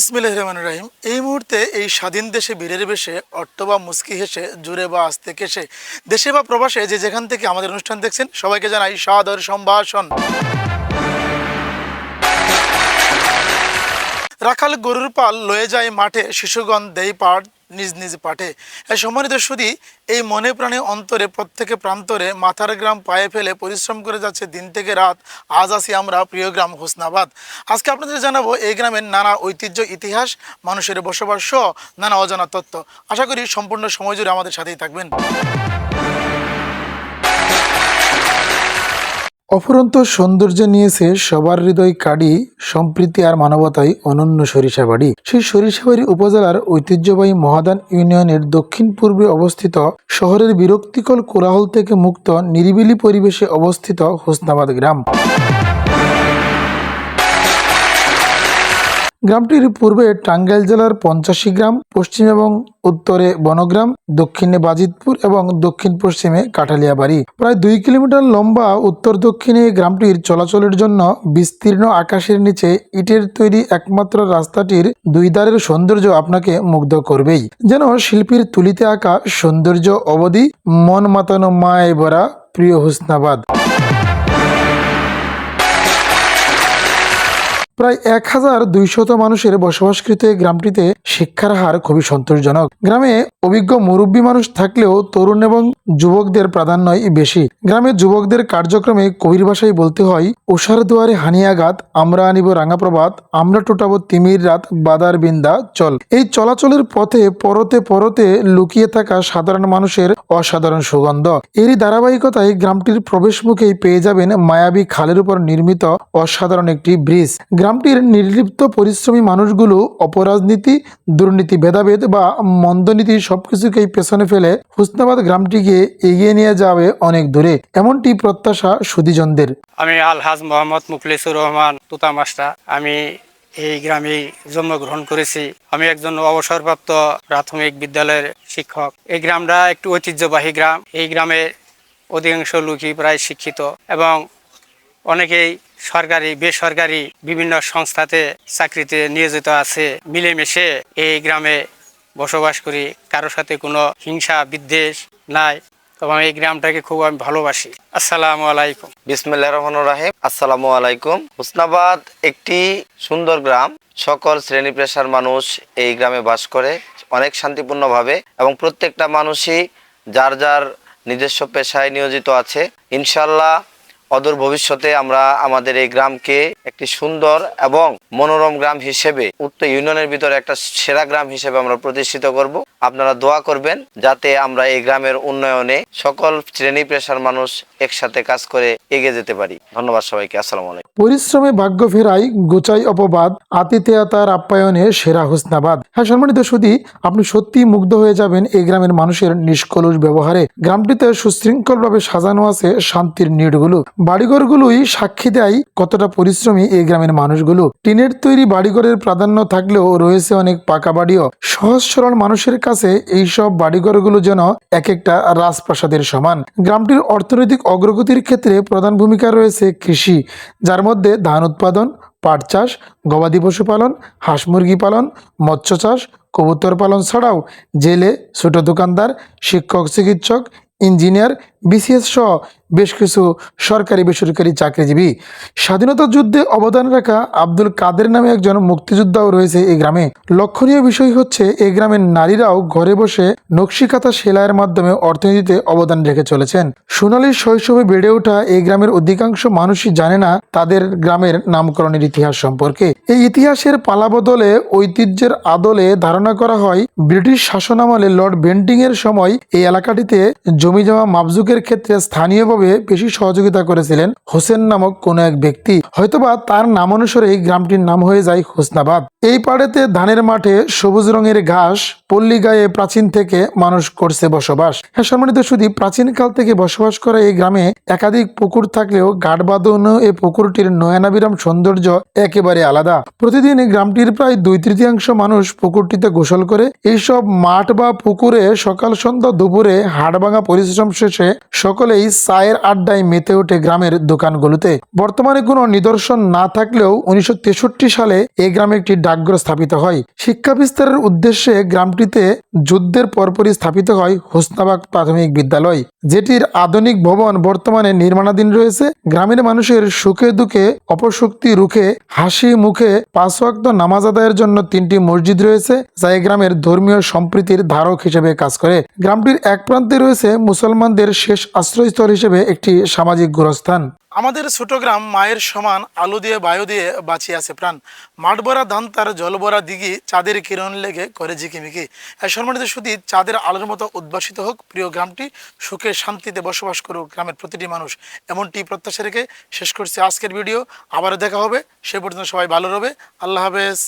ইসমিল্লাহ রহমান রাহিম এই মুহূর্তে এই স্বাধীন দেশে বীরের বেশে অট্ট বা মুস্কি হেসে, জুড়ে বা আসতে কেসে দেশে বা প্রবাসে যে যেখান থেকে আমাদের অনুষ্ঠান দেখছেন, সবাইকে জানাই সাদর সম্ভাষণ। রাখাল গরুর পাল লয়ে যায় মাঠে, শিশুগণ দেই পাঠ নিজ নিজ পাঠে। সম্মানিত সুদী এই মনে প্রাণে অন্তরে প্রত্যেকে প্রান্তরে মাথার গ্রাম পায়ে ফেলে পরিশ্রম করে যাচ্ছে দিন থেকে রাত। আজ আসি আমরা প্রিয় গ্রাম হোসনাবাদ। আজকে আপনাদের জানাব এই গ্রামের নানা ঐতিহ্য, ইতিহাস, মানুষের বসবাস সহ নানা অজানা তত্ত্ব। আশা করি সম্পূর্ণ সময় জুড়ে আমাদের সাথেই থাকবেন। অফুরন্ত সৌন্দর্য নিয়েছে সবার হৃদয় কাড়ি, সম্প্রীতি আর মানবতায় অনন্য সরিষাবাড়ি সেই সরিষাবাড়ি উপজেলার ঐতিহ্যবাহী মহাদান ইউনিয়নের দক্ষিণ পূর্বে অবস্থিত শহরের বিরক্তিকল কোলাহল থেকে মুক্ত নিরিবিলি পরিবেশে অবস্থিত হোসনাবাদ গ্রাম। গ্রামটির পূর্বে টাঙ্গাইল জেলার পঞ্চাশি গ্রাম, পশ্চিম এবং উত্তরে বনগ্রাম, দক্ষিণে বাজিতপুর এবং দক্ষিণ পশ্চিমে কাঠালিয়াবাড়ি। প্রায় দুই কিলোমিটার লম্বা উত্তর দক্ষিণে গ্রামটির চলাচলের জন্য বিস্তীর্ণ আকাশের নিচে ইটের তৈরি একমাত্র রাস্তাটির দুই ধারের সৌন্দর্য আপনাকে মুগ্ধ করবেই। যেন শিল্পীর তুলিতে আঁকা সৌন্দর্য অবধি মন মাতানো মায় ভরা প্রিয় হুসনাবাদ। প্রায় এক হাজার দুইশত মানুষের বসবাসকৃত এই গ্রামটিতে শিক্ষার হার খুবই সন্তোষজনক। গ্রামে অভিজ্ঞ মুরব্বী মানুষ থাকলেও তরুণ এবং যুবকদের প্রাধান্যই বেশি। গ্রামের যুবকদের কার্যক্রমে কবির ভাষায় বলতে হয় উষার দুয়ারে হানিয়াঘাত আমরা আনিব রাঙাপ্রভাত আমরা টুটাবো তিমির রাত, বাদার বিন্দা, চল। এই চলাচলের পথে পরতে পরতে লুকিয়ে থাকা সাধারণ মানুষের অসাধারণ সুগন্ধ। এরই ধারাবাহিকতায় গ্রামটির প্রবেশ মুখেই পেয়ে যাবেন মায়াবী খালের উপর নির্মিত অসাধারণ একটি ব্রিজ। গ্রামটির নির্লিপ্ত পরিশ্রমী মানুষগুলো অপরাজনীতি, দুর্নীতি, ভেদাভেদ বা মন্দনীতি সবকিছুকেই পেছনে ফেলে হুসনাবাদ গ্রামটিকে এগিয়ে নিয়ে যাবে অনেক দূরে। এমনটি প্রত্যাশা সুদীজনদের। আমি আলহাজ মোহাম্মদ মুখলিসুর রহমান, তুতা মাস্টার। আমি এই গ্রামে জন্মগ্রহণ করেছি। আমি একজন অবসরপ্রাপ্ত প্রাথমিক বিদ্যালয়ের শিক্ষক। এই গ্রামটা একটু ঐতিহ্যবাহী গ্রাম। এই গ্রামের অধিকাংশ লোকই প্রায় শিক্ষিত এবং অনেকেই সরকারি, বেসরকারি বিভিন্ন সংস্থাতে চাকরিতে নিয়োজিত আছে। মিলেমিশে এই গ্রামে বসবাস করি। কারোর সাথে কোনো হিংসা, বিদ্বেষ নাই। এবং এই গ্রামটাকে খুব আমি ভালোবাসি। আসসালামু আলাইকুম। বিসমিল্লাহ রহমান রাহিম। আসসালামু আলাইকুম। হুসনাবাদ একটি সুন্দর গ্রাম। সকল শ্রেণি পেশার মানুষ এই গ্রামে বাস করে অনেক শান্তিপূর্ণভাবে এবং প্রত্যেকটা মানুষই যার যার নিজস্ব পেশায় নিয়োজিত আছে। ইনশাল্লাহ অদূর ভবিষ্যতে আমরা আমাদের এই গ্রামকে একটি সুন্দর এবং মনোরম গ্রাম হিসেবে উত্তর ইউনিয়নের ভিতরে একটা সেরা গ্রাম হিসেবে আমরা প্রতিষ্ঠিত করব। আপনারা দোয়া করবেন যাতে আমরা এই গ্রামের উন্নয়নে সকল শ্রেণি পেশার মানুষ একসাথে কাজ করে এগিয়ে যেতে পারি। ধন্যবাদ সবাইকে, আসসালামু আলাইকুম। পরিশ্রমে ভাগ্য ফেরাই গোচাই অপবাদ, আতিথেয়তার আপ্যায়নে সেরা হুসনাবাদ। হ্যাঁ সম্মানিত সুদী আপনি সত্যি মুগ্ধ হয়ে যাবেন এই গ্রামের মানুষের নিষ্কলুষ ব্যবহারে। গ্রামটিতে সুশৃঙ্খলভাবে সাজানো আছে শান্তির নিটগুলো বাড়িঘরগুলোই সাক্ষী দেয় কতটা পরিশ্রমী এই গ্রামের মানুষগুলো। টিনের তৈরি বাড়িঘরের প্রাধান্য থাকলেও রয়েছে অনেক পাকা বাড়িও। সহজ সরল মানুষের কাছে এইসব বাড়িঘরগুলো যেন এক একটা রাজপ্রাসাদের সমান। গ্রামটির অর্থনৈতিক অগ্রগতির ক্ষেত্রে প্রধান ভূমিকা রয়েছে কৃষি, যার মধ্যে ধান উৎপাদন, পাট চাষ, গবাদি পশু পালন, হাঁস মুরগি পালন, মৎস্য চাষ, কবুতর পালন ছাড়াও জেলে, ছোট দোকানদার, শিক্ষক, চিকিৎসক, ইঞ্জিনিয়ার বিসিএস সহ বেশ কিছু সরকারি বেসরকারি চাকরিজীবী স্বাধীনতা যুদ্ধে অবদান রাখা আব্দুল কাদের নামে একজন মুক্তিযোদ্ধাও রয়েছে এই গ্রামে। লক্ষণীয় বিষয় হচ্ছে, এই গ্রামের নারীরাও ঘরে বসে নকশিকাতা সেলাইয়ের মাধ্যমে অর্থনীতিতে অবদান রেখে চলেছেন। সোনালী শৈশবে বেড়ে ওঠা এই গ্রামের অধিকাংশ মানুষই জানে না তাদের গ্রামের নামকরণের ইতিহাস সম্পর্কে। এই ইতিহাসের পালাবদলে ঐতিহ্যের আদলে ধারণা করা হয়, ব্রিটিশ শাসনামলে লর্ড বেন্টিং এর সময় এই এলাকাটিতে জমি জমা মাপজুকের ক্ষেত্রে স্থানীয়ভাবে বেশি সহযোগিতা করেছিলেন হোসেন নামক কোন এক ব্যক্তি। হয়তোবা তার নাম অনুসারে এই গ্রামটির নাম হয়ে যায় হোসনাবাদ। এই পাড়েতে ধানের মাঠে সবুজ রঙের ঘাস, পল্লী গায়ে প্রাচীন থেকে মানুষ করছে বসবাস। হ্যাঁ সম্মানিত শুধু প্রাচীনকাল থেকে বসবাস করা এই গ্রামে একাধিক পুকুর থাকলেও ঘাট বাঁধানো এই পুকুরটির নয়নাবিরাম সৌন্দর্য একেবারে আলাদা। প্রতিদিন গ্রামটির প্রায় দুই তৃতীয়াংশ মানুষ পুকুরটিতে গোসল করে। এইসব মাঠ বা পুকুরে সকাল সন্ধ্যা দুপুরে হাড়ভাঙা পরিশ্রম শেষে সকলেই চায়ের আড্ডায় মেতে ওঠে গ্রামের দোকানগুলোতে। বর্তমানে কোনো নিদর্শন না থাকলেও উনিশশো সালে এই গ্রামে একটি ডাকঘর স্থাপিত হয়। শিক্ষা বিস্তারের উদ্দেশ্যে গ্রামটিতে যুদ্ধের পরপরই স্থাপিত হয় হোসনাবাগ প্রাথমিক বিদ্যালয়। যেটির আধুনিক ভবন বর্তমানে নির্মাণাধীন রয়েছে। গ্রামের মানুষের সুখে দুঃখে, অপশক্তি রুখে, হাসি মুখে পাঁচ ওয়াক্ত নামাজ আদায়ের জন্য তিনটি মসজিদ রয়েছে, যা গ্রামের ধর্মীয় সম্প্রীতির ধারক হিসেবে কাজ করে। গ্রামটির এক প্রান্তে রয়েছে মুসলমানদের শেষ আশ্রয়স্থল হিসেবে একটি সামাজিক গোরস্থান। আমাদের ছোট গ্রাম মায়ের সমান আলো দিয়ে, বায়ু দিয়ে বাঁচিয়ে আছে প্রাণ। মাঠ ভরা ধান তার জল ভরা দিঘি, চাঁদের কিরণ লেগে করে ঝিকিমিকি। সম্মানিত শুধু চাঁদের আলোর মতো উদ্ভাসিত হোক, প্রিয় গ্রামটি সুখে শান্তিতে বসবাস করুক গ্রামের প্রতিটি মানুষ। এমনটি প্রত্যাশা রেখে শেষ করছি আজকের ভিডিও। আবারও দেখা হবে, সে পর্যন্ত সবাই ভালো রবে। আল্লাহ হাফেজ।